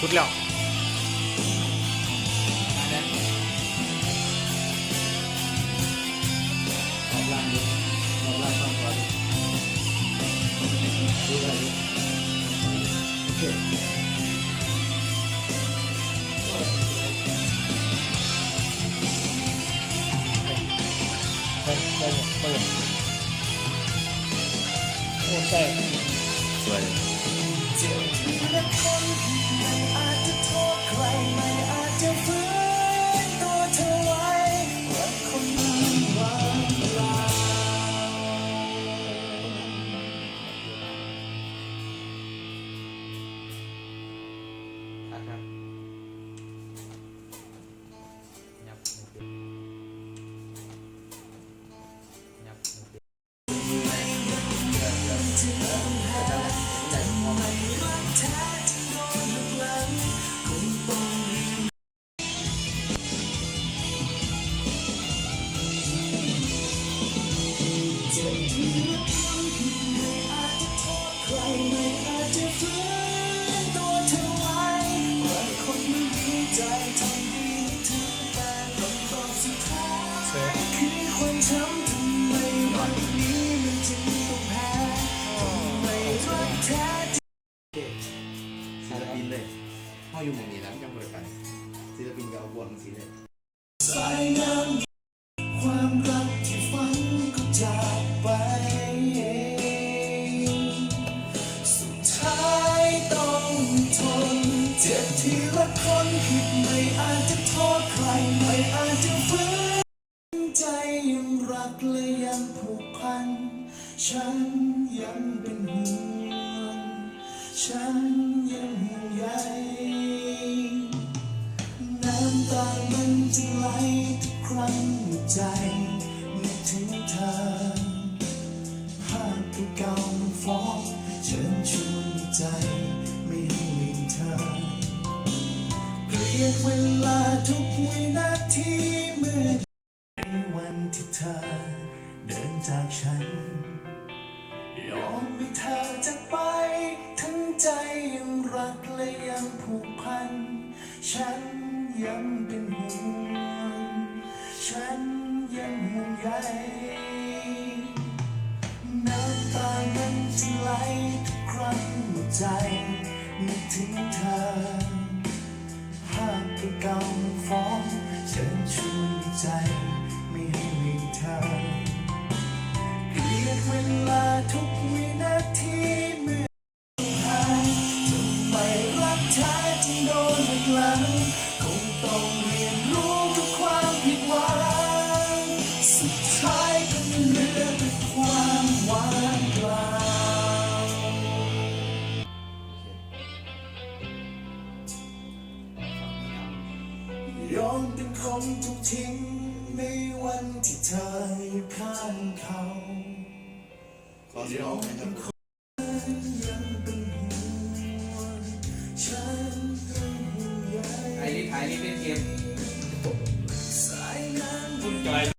สุดแล้วออ สวยเจ็บทีละคนไม่อาจจะโทษใครไจ็บทีละคนไม่อาจจะโทษใครไม่อาจจะฝืนตัวเธอไว้ว่าคนไม่มีใจทำดีถึงแต่คำตอบสุดท้ายคือความช้ำทำไมวันนี้มันจึงต้องแพ้ทำไมรักแท้ศิลปินเลยห้ออยู่หมองนี้นะยังเปิดไปศิลปินก็เอาบวงสีเลย ทีละคนผิดไม่อาจจะโทษใครไม่อาจจะฝืนใจยังรักและยังผูกพัน ฉันยังเป็นห่วงฉันยังห่วงใยน้ำตามันจะไหลทุกครั้งใจ ยนเวลาทุกวินาทีเมื่อในวันที่เธอเดินจากฉัน ยอมให้เธอจากไป ทั้งใจยังรักและยังผูกพัน ฉันยังเป็นห่วงฉันยังห่วงใยน้ำตามันจะไหลทุกครั้งเมื่อใจนึกถึงเธอาพเก่าๆมันฟ้องเชิญชวนใจไม่ให้ลืมเธอเกลียดเวลาทุก ยอมเป็นคนถูกทิ้งในวันที่เธออยู่ข้างเขาขอสิร้องเห่วงฉันไอ้ที่ขายนี่เป็นเกม